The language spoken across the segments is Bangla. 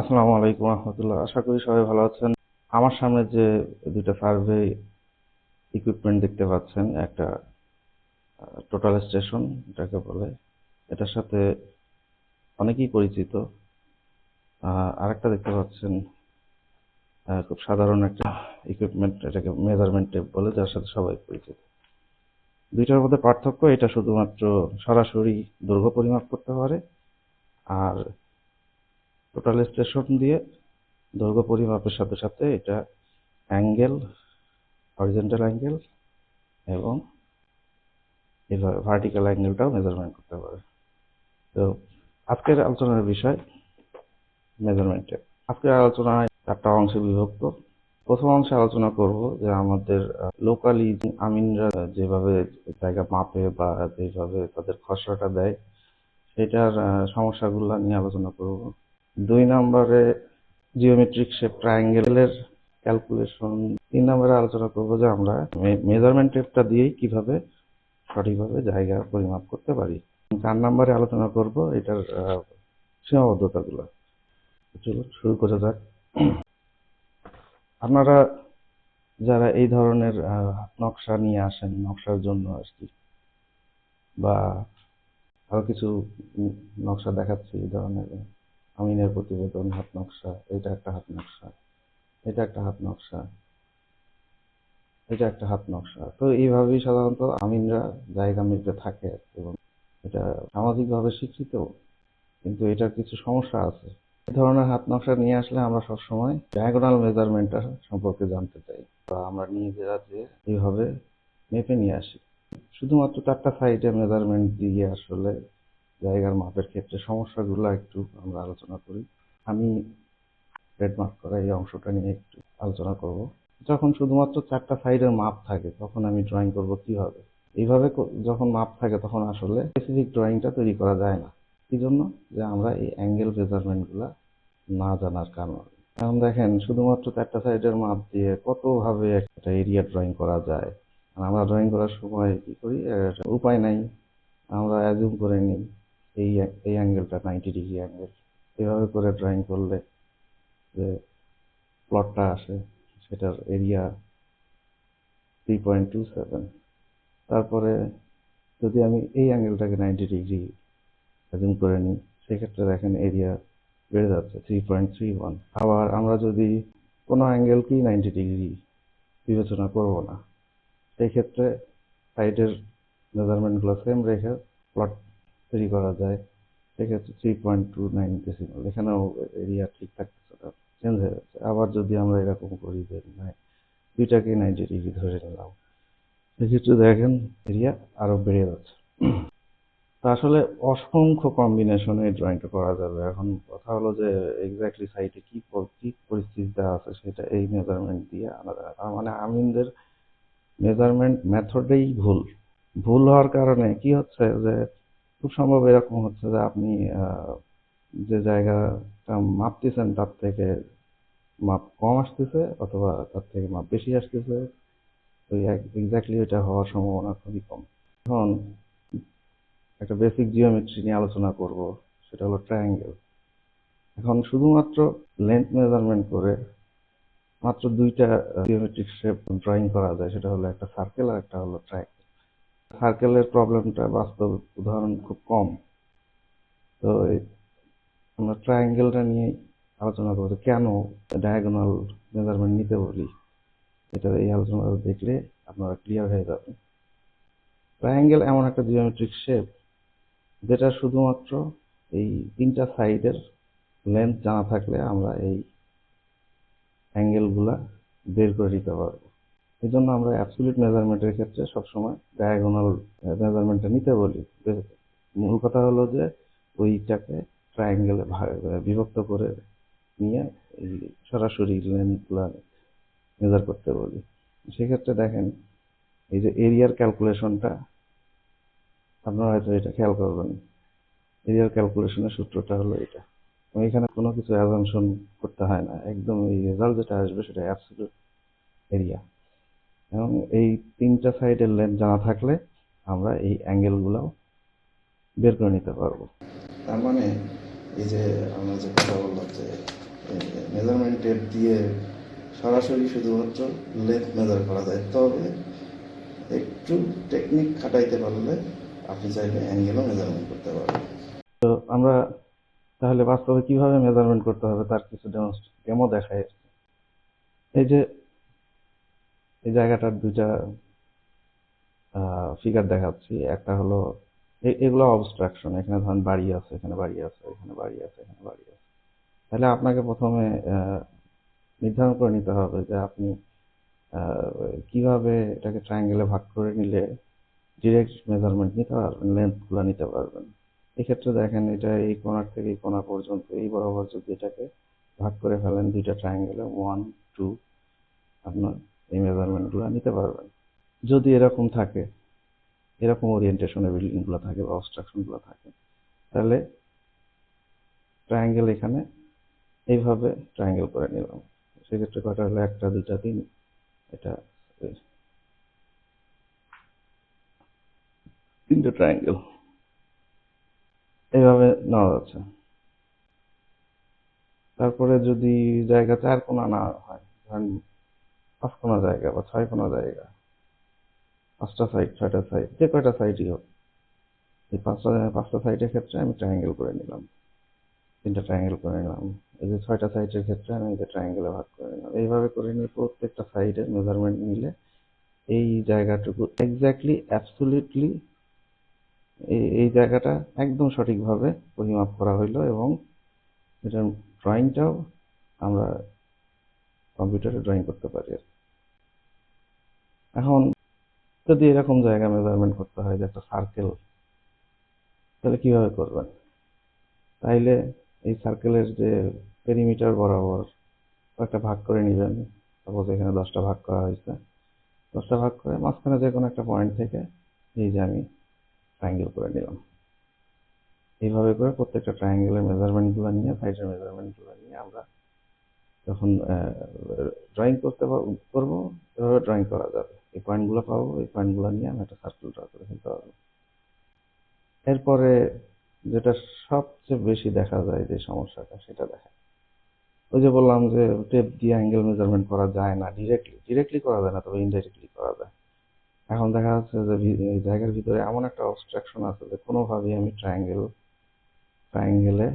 আসসালামু আলাইকুম রহমতুল্লাহ। আশা করি সবাই ভালো আছেন। আমার সামনে যে দুইটা সার্ভে ইকুইপমেন্ট দেখতে পাচ্ছেন, একটা টোটাল স্টেশন এটাকে বলে, এটার সাথে অনেকেই পরিচিত। আরেকটা দেখতে পাচ্ছেন খুব সাধারণ একটা ইকুইপমেন্ট এটাকে মেজারমেন্ট টেপ বলে, যার সাথে সবাই পরিচিত। দুইটার মধ্যে পার্থক্য, এটা শুধুমাত্র সরাসরি দৈর্ঘ্য পরিমাপ করতে পারে, আর টোটাল স্টেশন দিয়ে দৈর্ঘ্য পরিমাপের সাথে সাথে এটা অ্যাঙ্গেল অরিজেন্টাল অ্যাঙ্গেল এবং এভাবে ভার্টিক্যাল অ্যাঙ্গেলটাও মেজারমেন্ট করতে পারে। তো আজকের আলোচনার বিষয় মেজারমেন্টে আজকের আলোচনায় চারটা অংশে বিভক্ত। প্রথম অংশে আলোচনা করব যে আমাদের লোকালি আমিনরা যেভাবে জায়গা মাপে বা যেভাবে তাদের খসড়াটা দেয়, সেটার সমস্যাগুলো নিয়ে আলোচনা করব। দুই নম্বরে জিওমেট্রিক শেপ ট্রায়াঙ্গেলের ক্যালকুলেশন তিন নম্বরে আলোচনা করব যে আমরা মেজারমেন্ট টেপটা দিয়েই কীভাবে সঠিকভাবে জায়গা পরিমাপ করতে পারি। চার নম্বরে আলোচনা করব এটার সীমাবদ্ধতাগুলো। চলুন, শুরু করা যাক। আপনারা যারা এই ধরনের নকশা নিয়ে আসেন, নকশার জন্য আর কি, বা আরও কিছু নকশা দেখাচ্ছি এই ধরনের আমিনের প্রতিবেদন, হাত নকশা, এটা একটা হাত নকশা, এটা একটা হাত নকশা, এটা একটা হাত নকশা। তো এইভাবেই সাধারণত আমিনরা জায়গা মেপে থাকে এবং এটা সামাজিকভাবে স্বীকৃত কিন্তু এটার কিছু সমস্যা আছে। এই ধরনের হাত নকশা নিয়ে আসলে আমরা সবসময় ডায়াগোনাল মেজারমেন্টটা সম্পর্কে জানতে চাই বা আমরা নিজেরা যে এইভাবে মেপে নিয়ে আসি। শুধুমাত্র চারটা সাইডে মেজারমেন্ট দিয়ে আসলে জায়গার মাপের ক্ষেত্রে সমস্যাগুলো একটু আমরা আলোচনা করি। আমি ট্রেডমার্ক করা এই অংশটা নিয়ে একটু আলোচনা করব। যখন শুধুমাত্র চারটা সাইডের মাপ থাকে, তখন আমি ড্রয়িং করব কীভাবে? এইভাবে যখন মাপ থাকে, তখন আসলে স্পেসিফিক ড্রয়িংটা তৈরি করা যায় না। কি জন্য যে আমরা এই অ্যাঙ্গেল মেজারমেন্টগুলা না জানার কারণে। এখন দেখেন, শুধুমাত্র চারটা সাইডের মাপ দিয়ে কতভাবে একটা এরিয়া ড্রয়িং করা যায়? আমরা ড্রয়িং করার সময় কি করি? উপায় নাই। আমরা অ্যাজুম করে নিই। এই এই অ্যাঙ্গেলটা নাইনটি ডিগ্রি অ্যাঙ্গেল এভাবে করে ড্রয়িং করলে যে প্লটটা আসে, সেটার area three point two seven তারপরে যদি আমি এই অ্যাঙ্গেলটাকে নাইনটি ডিগ্রি অ্যাজুম করে নিই, সেক্ষেত্রে দেখেন এরিয়া বেড়ে যাচ্ছে থ্রি পয়েন্ট থ্রি ওয়ান আবার আমরা যদি কোনো অ্যাঙ্গেলকেই নাইনটি ডিগ্রি বিবেচনা করব না সেই ক্ষেত্রে সাইডের মেজারমেন্টগুলো সেম রেখে প্লট তৈরি করা যায়। সেক্ষেত্রে three point two nine decimal এখানেও এরিয়া ঠিক থাকতেছে চেঞ্জ হয়ে যাচ্ছে। আবার যদি আমরা এরকম করি যে মানে দুইটাকে নাইনটি ডিগ্রি ধরে নিলাম সেক্ষেত্রে দেখেন এরিয়া আরও বেড়ে যাচ্ছে। তা আসলে অসংখ্য কম্বিনেশনে ড্রয়িংটা করা যাবে। এখন কথা হলো যে এক্স্যাক্টলি সাইটে কি কি পরিস্থিতিটা আছে সেটা এই মেজারমেন্ট দিয়ে আলাদা তার মানে আমিনদের মেজারমেন্ট মেথডেই ভুল। ভুল হওয়ার কারণে কি হচ্ছে যে খুব সম্ভব এরকম হচ্ছে যে আপনি যে জায়গাটা মাপতেছেন তার থেকে মাপ কম আসতেছে অথবা তার থেকে মাপ বেশি আসতেছে, তো এক্স্যাক্টলি এটা হওয়ার সম্ভাবনা খুবই কম। এখন একটা বেসিক জিওমেট্রি নিয়ে আলোচনা করব, সেটা হলো ট্রায়াঙ্গেল এখন শুধুমাত্র লেন্থ মেজারমেন্ট করে মাত্র দুইটা জিওমেট্রিক শেপ ড্রয়িং করা যায়, সেটা হলো একটা সার্কেল আর একটা হলো ট্রায়াঙ্গেল সার্কেলের প্রবলেমটা বাস্তব উদাহরণ খুব কম। তো আমরা ট্রায়াঙ্গেলটা নিয়ে আলোচনা করব কেন ডায়াগোনাল মেজারমেন্ট নিতে বলি, এটা এই আলোচনা দেখলে আপনারা ক্লিয়ার হয়ে যাবেন। ট্রায়াঙ্গেল এমন একটা জিওমেট্রিক শেপ যেটা শুধুমাত্র এই তিনটা সাইডের লেন্থ জানা থাকলে আমরা এই অ্যাঙ্গেলগুলা বের করে নিতে পারব। এই জন্য আমরা অ্যাবসলিউট মেজারমেন্টের ক্ষেত্রে সবসময় ডায়াগোনাল মেজারমেন্টটা নিতে বলি। মূল কথা হলো যে ওইটাকে ট্রায়াঙ্গেলে বিভক্ত করে নিয়ে সরাসরি লেন্থগুলা মেজার করতে বলি। সেক্ষেত্রে দেখেন, এই যে এরিয়ার ক্যালকুলেশনটা আপনারা হয়তো এটা খেয়াল করবেন। এরিয়ার ক্যালকুলেশনের সূত্রটা হলো এটা। এখানে কোনো কিছু অ্যাজামশন করতে হয় না। একদম এই রেজাল্ট যেটা আসবে সেটা অ্যাবসলিউট এরিয়া এবং এই তিনটা সাইডের লেন্থ জানা থাকলে আমরা এই অ্যাঙ্গেলগুলোও বের করে নিতে পারব। তার মানে এই যে আমরা যে কথা বললাম যে টেপ দিয়ে সরাসরি শুধুমাত্র লেন্থ মেজার করা যায় তবে একটু টেকনিক খাটাইতে পারলে আপনি চাইলে অ্যাঙ্গেলও মেজারমেন্ট করতে পারবেন। তো আমরা তাহলে বাস্তবে কীভাবে মেজারমেন্ট করতে হবে তার কিছু ডেমো দেখাই এই যে এই জায়গাটার দুইটা ফিগার দেখাচ্ছি। একটা হলো এগুলো অবস্ট্রাকশন এখানে ধরেন বাড়ি আছে, এখানে বাড়ি আছে, এখানে বাড়ি আছে, এখানে বাড়ি আছে। তাহলে আপনাকে প্রথমে নির্ধারণ করে নিতে হবে যে আপনি কীভাবে এটাকে ট্রায়াঙ্গেলে ভাগ করে নিলে ডিরেক্ট মেজারমেন্ট নিতে পারবেন লেন্থগুলো নিতে পারবেন। এক্ষেত্রে দেখেন এটা এই কোণার থেকে এই কোণা পর্যন্ত, এই বরাবর যদি এটাকে ভাগ করে ফেলেন, দুইটা ট্রায়াঙ্গেলে ওয়ান টু আপনার এই মেজারমেন্টগুলো নিতে পারবেন। যদি এরকম থাকে, এরকম ওরিয়েন্টেশনের বিল্ডিংগুলো থাকে বা অবস্ট্রাকশনগুলো থাকে, তাহলে ট্রায়াঙ্গেল এখানে এইভাবে ট্রায়াঙ্গেল করে নিলাম। সেক্ষেত্রে কটা হলো? একটা দুটা তিন, এটা তিনটে ট্রায়াঙ্গেল এইভাবে নেওয়া যাচ্ছে। তারপরে যদি জায়গা চার কোণা না হয়, ধরেন পাঁচ কোণা জায়গা বা ছয় কোণা জায়গা, পাঁচটা সাইড ছয়টা সাইড যে কয়টা সাইডই হোক। এই পাঁচটা পাঁচটা সাইডের ক্ষেত্রে আমি ট্রায়াঙ্গেল করে নিলাম। তিনটা ট্রায়াঙ্গেল করে নিলাম। এই যে ছয়টা সাইডের ক্ষেত্রে আমি যে ট্রায়াঙ্গেলে ভাগ করে নিলাম। এইভাবে করে নিয়ে প্রত্যেকটা সাইডের মেজারমেন্ট নিলে এই জায়গাটুকু এক্স্যাক্টলি অ্যাবসলিউটলি এই জায়গাটা একদম সঠিকভাবে পরিমাপ করা হইল এবং এটার ড্রয়িংটাও আমরা কম্পিউটারে ড্রয়িং করতে পারি আর। এখন যদি এরকম জায়গা মেজারমেন্ট করতে হয় যে একটা সার্কেল তাহলে কীভাবে করবেন? তাইলে এই সার্কেলের যে পেরিমিটার বরাবর একটা ভাগ করে নেবেন। সাপোজ এখানে দশটা ভাগ করা হয়েছে। দশটা ভাগ করে মাঝখানে যে কোনো একটা পয়েন্ট থেকে এই যে আমি ট্রায়াঙ্গেল করে নিলাম। এইভাবে করে প্রত্যেকটা ট্রায়াঙ্গেলের মেজারমেন্টগুলো নিয়ে সাইডের মেজারমেন্টগুলো নিয়ে আমরা যখন ড্রয়িং করতে করব, এভাবে ড্রয়িং করা যাবে। এই পয়েন্টগুলো পাবো, এই পয়েন্টগুলো নিয়ে আমি একটা সার্কেল ড্র করে ফেলতে পারব। এরপরে যেটা সবচেয়ে বেশি দেখা যায় যে সমস্যাটা, সেটা দেখা ওই যে বললাম যে টেপ দিয়ে অ্যাঙ্গেল মেজারমেন্ট করা যায় না ডিরেক্টলি ডিরেক্টলি করা যায় না, তবে ইনডাইরেক্টলি করা যায়। এখন দেখা যাচ্ছে যে জায়গার ভিতরে এমন একটা অবস্ট্রাকশন আছে যে কোনোভাবেই আমি ট্রায়াঙ্গেল ট্রায়াঙ্গেলে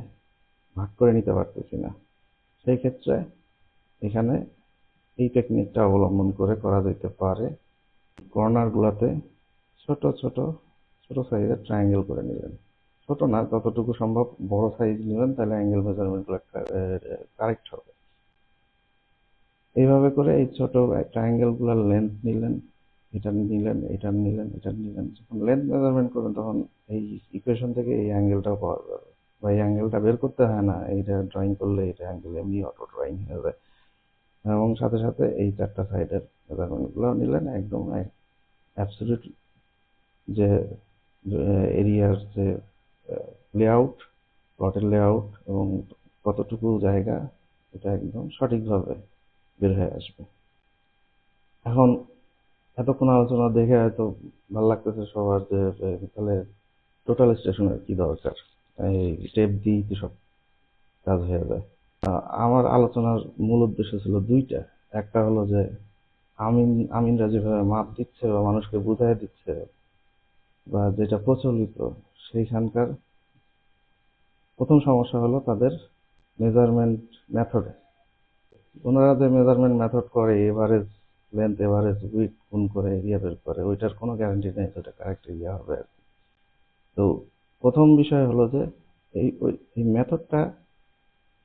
ভাগ করে নিতে পারতেছি না। সেই ক্ষেত্রে এখানে এই টেকনিকটা অবলম্বন করে করা যেতে পারে। কর্নার গুলাতে ছোট ছোট ছোট সাইজের ট্রায়াঙ্গেল করে নেবেন ছোট না, যতটুকু সম্ভব বড় সাইজ নেবেন তাহলে অ্যাঙ্গেল মেজারমেন্টগুলো কারেক্ট হবে। এইভাবে করে এই ছোট ট্রায়াঙ্গেলগুলার লেন্থ নিলেন, এটা নিলেন এটা নিলেন এটা নিলেন। যখন লেন্থ মেজারমেন্ট করবেন, তখন এই ইকুয়েশন থেকে এই অ্যাঙ্গেলটাও পাওয়া যাবে। বা এই অ্যাঙ্গেলটা বের করতে হয় না, এইটা ড্রয়িং করলে এটা অ্যাঙ্গেল এমনি অটো ড্রয়িং হয়ে যায়। এবং সাথে সাথে এই চারটা সাইডের মেজারমেন্টগুলো নিলেন একদম অ্যাবসলিউট যে এরিয়ার যে লেআউট প্লটের লেআউট এবং কতটুকু জায়গা, এটা একদম সঠিকভাবে বের হয়ে আসবে। এখন এতক্ষণ আলোচনা দেখে হয়তো ভালো লাগতেছে সবার যে তাহলে টোটাল স্টেশনের কি দরকার? এই স্টেপ দিয়েই তো সব কাজ হয়ে যায়? আমার আলোচনার মূল উদ্দেশ্য ছিল দুইটা। একটা হলো যে আমিন, আমিনরা যেভাবে মাপ দিচ্ছে বা মানুষকে বুঝাই দিচ্ছে বা যেটা প্রচলিত, সেইখানকার প্রথম সমস্যা হলো তাদের মেজারমেন্ট মেথডে ওনারা যে মেজারমেন্ট মেথড করে এভারেজ লেন্থ এভারেজ উইথ গুণ করে এরিয়া বের করে, ওইটার কোনো গ্যারান্টি নেই ওটা কারেক্ট এরিয়া হবে আর কি। তো প্রথম বিষয় হলো যে এই, ওই- এই মেথডটা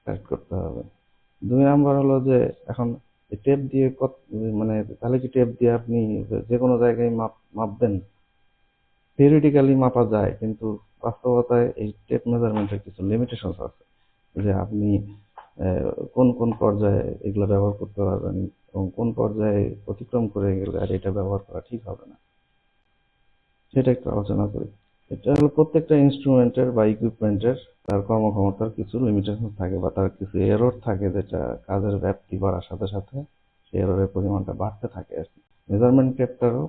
কারেক্ট করতে হবে। দুই নাম্বার হলো যে এখন টেপ দিয়ে কত মানে তাহলে কি টেপ দিয়ে আপনি যে কোনো জায়গায় মাপ, মাপবেন? থিওরিটিক্যালি মাপা যায়, কিন্তু বাস্তবতায় এই টেপ মেজারমেন্টের কিছু লিমিটেশনস আছে। যে আপনি কোন কোন পর্যায়ে এগুলো ব্যবহার করতে পারবেন এবং কোন পর্যায়ে অতিক্রম করে গেলে আর এটা ব্যবহার করা ঠিক হবে না। সেটা একটু আলোচনা করি। এটা হলো প্রত্যেকটা ইনস্ট্রুমেন্টের বা ইকুইপমেন্টের তার কর্মক্ষমতার কিছু লিমিটেশন থাকে বা তার কিছু এরর থাকে যেটা কাজের ব্যাপ্তি বাড়ার সাথে সাথে সেই এররের পরিমাণটা বাড়তে থাকে আর কি। মেজারমেন্ট টেপটারও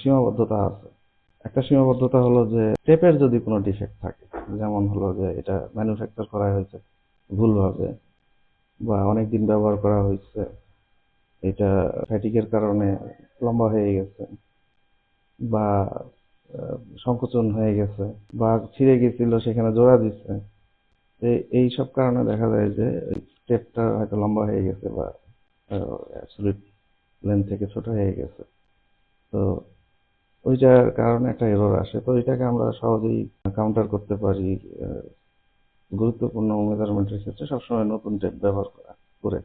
সীমাবদ্ধতা আছে। একটা সীমাবদ্ধতা হলো যে টেপের যদি কোনো ডিফেক্ট থাকে, যেমন হলো যে এটা ম্যানুফ্যাকচার করা হয়েছে ভুলভাবে বা অনেক দিন ব্যবহার করা হয়েছে, এটা ফ্যাটিকের কারণে লম্বা হয়ে গেছে বা সংকোচন হয়ে গেছে বা ছিঁড়ে গেছিল, সেখানে জোড়া দিচ্ছে। এই সব কারণে দেখা যায় যে টেপটা হয়তো লম্বা হয়ে গেছে বা অ্যাবসলিউট লেন্থ থেকে ছোট হয়ে গেছে। তো ওইটার কারণে একটা এরর আসে। তো এটাকে আমরা সহজেই কাউন্টার করতে পারি গুরুত্বপূর্ণ মেজারমেন্টের ক্ষেত্রে সবসময় নতুন টেপ ব্যবহার করা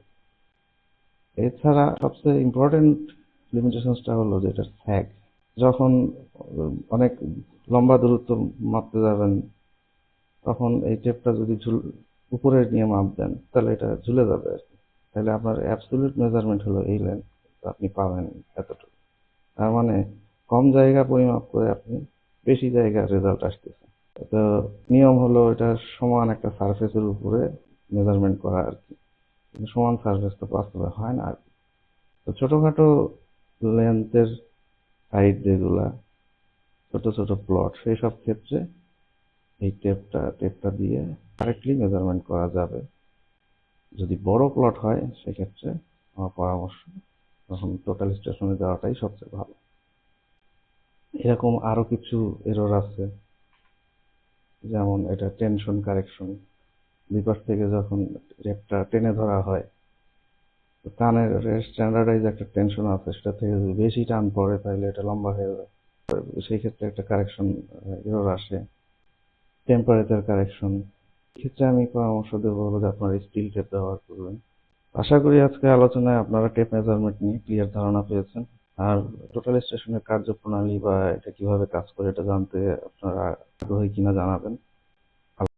এছাড়া সবচেয়ে ইম্পর্টেন্ট লিমিটেশনসটা হলো যে এটার স্যাগ যখন অনেক লম্বা দূরত্ব মাপতে যাবেন, তখন এই টেপটা যদি ঝুল উপরে নিয়ে মাপ দেন, তাহলে এটা ঝুলে যাবে আর কি। তাহলে আপনার অ্যাবসলিউট মেজারমেন্ট হলো এই লেন্থ আপনি পাবেন এতটুকু। তার মানে কম জায়গা পরিমাপ করে আপনি বেশি জায়গার রেজাল্ট আসতেছে। তো নিয়ম হলো এটা সমান একটা সারফেসের উপরে মেজারমেন্ট করা আর কি। সমান সারফেস তো বাস্তবে হয় না আর কি। তো ছোটোখাটো লেন্থের সাইড যেগুলা ছোট ছোট প্লট সেই সব ক্ষেত্রে এই টেপটা টেপটা দিয়ে কারেক্টলি মেজারমেন্ট করা যাবে। যদি বড় প্লট হয়, সেক্ষেত্রে আমার পরামর্শ, তখন টোটাল স্টেশনে যাওয়াটাই সবচেয়ে ভালো। এরকম আরও কিছু এরর আছে, যেমন এটা টেনশন কারেকশন বিপাশ থেকে যখন টেপটা টেনে ধরা হয় টানের স্ট্যান্ডার্ডাইজ একটা টেনশন আছে, সেটা থেকে যদি বেশি টান পড়ে তাহলে এটা লম্বা হয়ে যায় সেই ক্ষেত্রে একটা কারেকশন এরর আসে। টেম্পারেচার কারেকশন ক্ষেত্রে আমি পরামর্শ দেবো হলো যে আপনারা স্টিল টেপ ব্যবহার করবেন। আশা করি আজকে আলোচনায় আপনারা টেপ মেজারমেন্ট নিয়ে ক্লিয়ার ধারণা পেয়েছেন। আর টোটাল স্টেশনের কার্যপ্রণালী বা এটা কীভাবে কাজ করে এটা জানতে আপনারা আগ্রহী কিনা জানাবেন।